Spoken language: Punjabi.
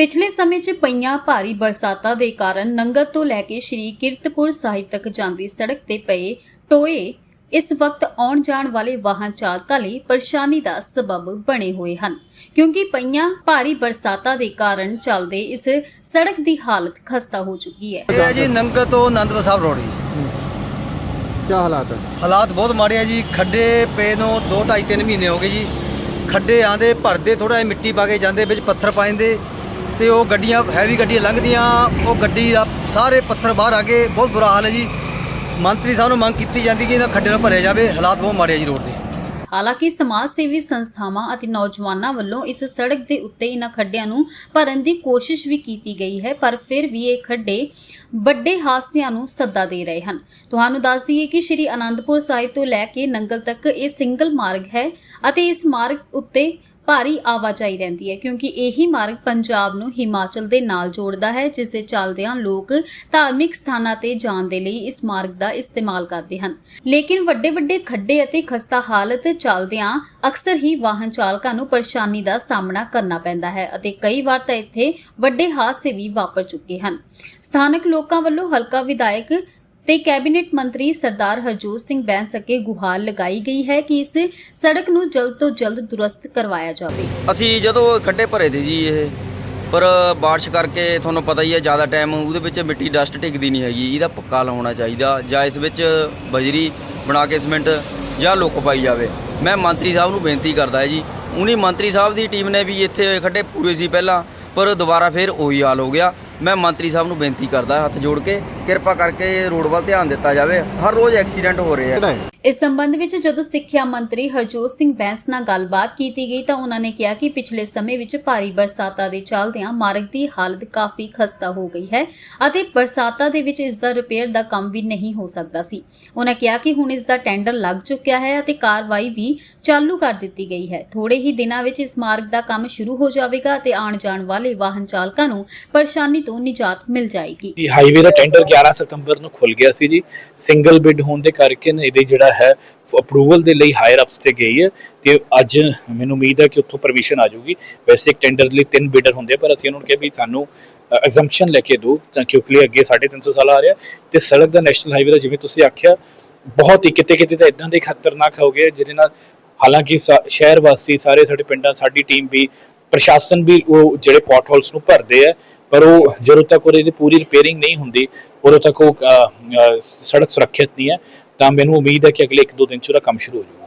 ਪਿਛਲੇ ਸਮੇਂ 'ਚ ਪਈਆਂ ਭਾਰੀ ਬਰਸਾਤਾਂ ਦੇ ਕਾਰਨ ਨੰਗਲ ਤੋਂ ਲੈ ਕੇ ਸ਼੍ਰੀ ਕੀਰਤਪੁਰ ਸਾਹਿਬ ਤੱਕ ਜਾਂਦੀ ਸੜਕ ਤੇ ਪਏ ਟੋਏ ਇਸ ਵਕਤ ਆਉਣ ਜਾਣ ਵਾਲੇ ਵਾਹਨ ਚਾਲਕਾਂ ਲਈ ਪਰੇਸ਼ਾਨੀ ਦਾ ਸਬਬ ਬਣੇ ਹੋਏ ਹਨ ਕਿਉਂਕਿ ਪਈਆਂ ਭਾਰੀ ਬਰਸਾਤਾਂ ਦੇ ਕਾਰਨ ਚੱਲਦੇ ਇਸ ਸੜਕ ਦੀ ਹਾਲਤ ਖਸਤਾ ਹੋ ਚੁੱਕੀ ਹੈ। ਇਹ ਹੈ ਜੀ ਨੰਗਲ ਤੋਂ ਆਨੰਦਪੁਰ ਸਾਹਿਬ ਰੋਡ ਜੀ। ਕੀ ਹਾਲਾਤ ਹੈ? ਹਾਲਾਤ ਬਹੁਤ ਮਾੜੇ ਆ ਜੀ। ਖੱਡੇ ਪਏ ਨੂੰ 2 2.5 3 ਮਹੀਨੇ ਹੋ ਗਏ ਜੀ। ਖੱਡੇ ਆਂਦੇ ਭਰਦੇ ਥੋੜਾ ਜਿਹਾ ਮਿੱਟੀ ਪਾ ਕੇ ਜਾਂਦੇ ਵਿੱਚ ਪੱਥਰ ਪਾ ਜਾਂਦੇ ਤੇ ਉਹ ਗੱਡੀਆਂ ਹੈਵੀ ਗੱਡੀਆਂ ਲੰਘਦੀਆਂ, ਉਹ ਗੱਡੀ ਦਾ ਸਾਰੇ ਪੱਥਰ ਬਾਹਰ ਆ ਗਏ। ਬਹੁਤ ਬੁਰਾ ਹਾਲ ਹੈ ਜੀ। ਮੰਤਰੀ ਸਾਹਿਬ ਨੂੰ ਮੰਗ ਕੀਤੀ ਜਾਂਦੀ ਕਿ ਇਹਨਾਂ ਖੱਡੇ ਨੂੰ ਭਰਿਆ ਜਾਵੇ। ਹਾਲਾਤ ਬਹੁਤ ਮਾੜੇ ਆ ਜੀ ਰੋਡ ਦੇ। ਹਾਲਾਂਕਿ ਸਮਾਜ ਸੇਵੀ ਸੰਸਥਾਵਾਂ ਅਤੇ ਨੌਜਵਾਨਾਂ ਵੱਲੋਂ ਇਸ ਸੜਕ ਦੇ ਉੱਤੇ ਇਹਨਾਂ ਖੱਡਿਆਂ ਨੂੰ ਭਰਨ ਦੀ ਕੋਸ਼ਿਸ਼ ਵੀ ਕੀਤੀ ਗਈ ਹੈ, ਪਰ ਫਿਰ ਵੀ ਇਹ ਖੱਡੇ ਵੱਡੇ ਹਾਦਸਿਆਂ ਨੂੰ ਸੱਦਾ ਦੇ ਰਹੇ ਹਨ। ਤੁਹਾਨੂੰ ਦੱਸ ਦਈਏ ਕਿ ਸ਼੍ਰੀ ਅਨੰਦਪੁਰ ਸਾਹਿਬ ਤੋਂ ਲੈ ਕੇ ਨੰਗਲ ਤੱਕ ਇਹ ਸਿੰਗਲ ਮਾਰਗ ਹੈ ਅਤੇ ਇਸ ਮਾਰਗ ਉੱਤੇ ਭਾਰੀ ਆਵਾਜਾਈ ਰਹਿੰਦੀ ਹੈ, ਕਿਉਂਕਿ ਇਹੀ ਮਾਰਗ ਪੰਜਾਬ ਨੂੰ ਹਿਮਾਚਲ ਦੇ ਨਾਲ ਜੋੜਦਾ ਹੈ, ਜਿਸ ਦੇ ਚੱਲਦਿਆਂ ਲੋਕ ਧਾਰਮਿਕ ਸਥਾਨਾਂ ਤੇ ਜਾਣ ਦੇ ਲਈ ਇਸ ਮਾਰਗ ਦਾ ਇਸਤੇਮਾਲ ਕਰਦੇ ਹਨ। ਲੇਕਿਨ ਵੱਡੇ ਵੱਡੇ ਖੱਡੇ ਅਤੇ ਖਸਤਾ ਹਾਲਤ ਚੱਲਦਿਆਂ ਅਕਸਰ ਹੀ ਵਾਹਨ ਚਾਲਕਾਂ ਨੂੰ ਪਰੇਸ਼ਾਨੀ ਦਾ ਸਾਹਮਣਾ ਕਰਨਾ ਪੈਂਦਾ ਹੈ ਅਤੇ ਕਈ ਵਾਰ ਤਾਂ ਇੱਥੇ ਵੱਡੇ ਹਾਦਸੇ ਵੀ ਵਾਪਰ ਚੁੱਕੇ ਹਨ। ਸਥਾਨਕ ਲੋਕਾਂ ਵੱਲੋਂ ਹਲਕਾ ਵਿਧਾਇਕ ਤੇ ਕੈਬਨਿਟ ਮੰਤਰੀ ਸਰਦਾਰ ਹਰਜੋਤ ਸਿੰਘ ਬੈਂਸ ਅੱਗੇ ਗੁਹਾਰ ਲਗਾਈ ਗਈ ਹੈ ਕਿ ਇਸ ਸੜਕ ਨੂੰ ਜਲਦ ਤੋਂ ਜਲਦ ਦੁਰਸਤ ਕਰਵਾਇਆ ਜਾਵੇ। ਅਸੀਂ ਜਦੋਂ ਖੱਡੇ ਭਰੇ ਤੇ ਜੀ ਇਹ, ਪਰ ਬਾਰਿਸ਼ ਕਰਕੇ ਤੁਹਾਨੂੰ ਪਤਾ ਹੀ ਹੈ ਜ਼ਿਆਦਾ ਟਾਈਮ ਉਹਦੇ ਵਿੱਚ ਮਿੱਟੀ ਡਸਟ ਟਿਕਦੀ ਨਹੀਂ ਹੈਗੀ, ਇਹਦਾ ਪੱਕਾ ਲਾਉਣਾ ਚਾਹੀਦਾ, ਜਾਂ ਇਸ ਵਿੱਚ ਬਜਰੀ ਬਣਾ ਕੇ ਸਿਮੈਂਟ ਜਾਂ ਲੁੱਕ ਪਾਈ ਜਾਵੇ। ਮੈਂ ਮੰਤਰੀ ਸਾਹਿਬ ਨੂੰ ਬੇਨਤੀ ਕਰਦਾ ਹੈ ਜੀ ਉਨੀ ਮੰਤਰੀ ਸਾਹਿਬ ਦੀ ਟੀਮ ਨੇ ਵੀ ਇੱਥੇ ਖੱਡੇ ਪੂਰੇ ਸੀ ਪਹਿਲਾਂ, ਪਰ ਦੁਬਾਰਾ ਫਿਰ ਉਹੀ ਹਾਲ ਹੋ ਗਿਆ। ਮੈਂ ਮੰਤਰੀ ਸਾਹਿਬ ਨੂੰ ਬੇਨਤੀ ਕਰਦਾ ਹੱਥ ਜੋੜ ਕੇ ਕਿਰਪਾ ਕਰਕੇ ਰੋਡ ਵੱਲ ਧਿਆਨ ਦਿੱਤਾ ਜਾਵੇ। ਹਰ ਰੋਜ਼ ਐਕਸੀਡੈਂਟ ਹੋ ਰਹੇ ਆ। ਇਸ ਸੰਬੰਧ ਵਿੱਚ ਜਦੋਂ ਸਿੱਖਿਆ ਮੰਤਰੀ ਹਰਜੋਤ ਸਿੰਘ ਬੈਂਸ ਨਾਲ ਗੱਲਬਾਤ ਕੀਤੀ ਗਈ ਤਾਂ ਉਹਨਾਂ ਨੇ ਕਿਹਾ ਕਿ ਪਿਛਲੇ ਸਮੇਂ ਵਿੱਚ ਭਾਰੀ ਬਰਸਾਤਾਂ ਦੇ ਚੱਲਦਿਆਂ ਮਾਰਗ ਦੀ ਹਾਲਤ ਕਾਫੀ ਖਸਤਾ ਹੋ ਗਈ ਹੈ ਅਤੇ ਬਰਸਾਤਾਂ ਦੇ ਵਿੱਚ ਇਸ ਦਾ ਰਿਪੇਅਰ ਦਾ ਕੰਮ ਵੀ ਨਹੀਂ ਹੋ ਸਕਦਾ ਸੀ। ਉਹਨਾਂ ਕਿਹਾ ਕਿ ਹੁਣ ਇਸ ਦਾ ਟੈਂਡਰ ਲੱਗ ਚੁੱਕਿਆ ਹੈ ਅਤੇ ਕਾਰਵਾਈ ਵੀ ਚਾਲੂ ਕਰ ਦਿੱਤੀ ਗਈ ਹੈ। ਥੋੜੇ ਹੀ ਦਿਨਾਂ ਵਿੱਚ ਇਸ ਮਾਰਗ ਦਾ ਕੰਮ ਸ਼ੁਰੂ ਹੋ ਜਾਵੇਗਾ ਅਤੇ ਆਉਣ ਜਾਣ ਵਾਲੇ ਵਾਹਨ ਚਾਲਕਾਂ ਨੂੰ ਪਰੇਸ਼ਾਨੀ ਤੋਂ ਨਿਜਾਤ ਮਿਲ ਜਾਏਗੀ। ਹਾਈਵੇ ਦਾ ਟੈਂਡਰ 11 ਸਤੰਬਰ ਨੂੰ ਖੁੱਲ ਗਿਆ ਸੀ ਜੀ। ਸਿੰਗਲ ਬਿਡ ਹੋਣ ਦੇ ਕਰਕੇ ਨਾ ਇਹਦੇ ਜਿਹੜਾ ਹੈ ਅਪਰੂਵਲ ਦੇ ਲਈ ਹਾਇਰ ਅਪਸ ਤੇ ਗਈ ਹੈ। ਤੇ ਅੱਜ ਮੈਨੂੰ ਉਮੀਦ ਹੈ ਕਿ ਉੱਥੋਂ ਪਰਮਿਸ਼ਨ ਆ ਜਾਊਗੀ। ਵੈਸੇ ਇੱਕ ਟੈਂਡਰ ਲਈ ਤਿੰਨ ਬਿਡਰ ਹੁੰਦੇ ਪਰ ਅਸੀਂ ਉਹਨਾਂ ਨੂੰ ਕਿਹਾ ਵੀ ਸਾਨੂੰ ਐਗਜ਼ੈਂਪਸ਼ਨ ਲੈ ਕੇ ਦਿਓ, ਤਾਂ ਕਿਉਂਕਿ ਅੱਗੇ 350 ਸਾਲ ਆ ਰਿਹਾ। ਤੇ ਸੜਕ ਦਾ ਨੈਸ਼ਨਲ ਹਾਈਵੇ ਦਾ ਜਿਵੇਂ ਤੁਸੀਂ ਆਖਿਆ, ਬਹੁਤ ਹੀ ਕਿਤੇ ਕਿਤੇ ਤਾਂ ਇਦਾਂ ਦੇ ਖਤਰਨਾਕ ਹੋ ਗਏ ਜਿਹਦੇ ਨਾਲ ਹਾਲਾਂਕਿ ਸ਼ਹਿਰ ਵਾਸੀ ਸਾਰੇ ਸਾਡੇ ਪਿੰਡਾਂ, ਸਾਡੀ ਟੀਮ ਵੀ, ਪ੍ਰਸ਼ਾਸਨ ਵੀ ਉਹ ਜਿਹੜੇ ਪੋਟ ਹੋਲਸ ਨੂੰ ਭਰਦੇ ਆ ਪਰ ਉਹ ਜਦੋਂ ਤੱਕ ਉਹਦੀ ਦੀ ਪੂਰੀ ਰਿਪੇਅਰਿੰਗ ਨਹੀਂ ਹੁੰਦੀ, ਉਦੋਂ ਤੱਕ ਉਹ ਸੜਕ ਸੁਰੱਖਿਅਤ ਨਹੀਂ ਹੈ, ਤਾਂ ਮੈਨੂੰ ਉਮੀਦ ਹੈ ਕਿ ਅਗਲੇ 1-2 ਦਿਨ ਚ ਉਹਦਾ ਕੰਮ ਸ਼ੁਰੂ ਹੋ ਜਾਊਗਾ।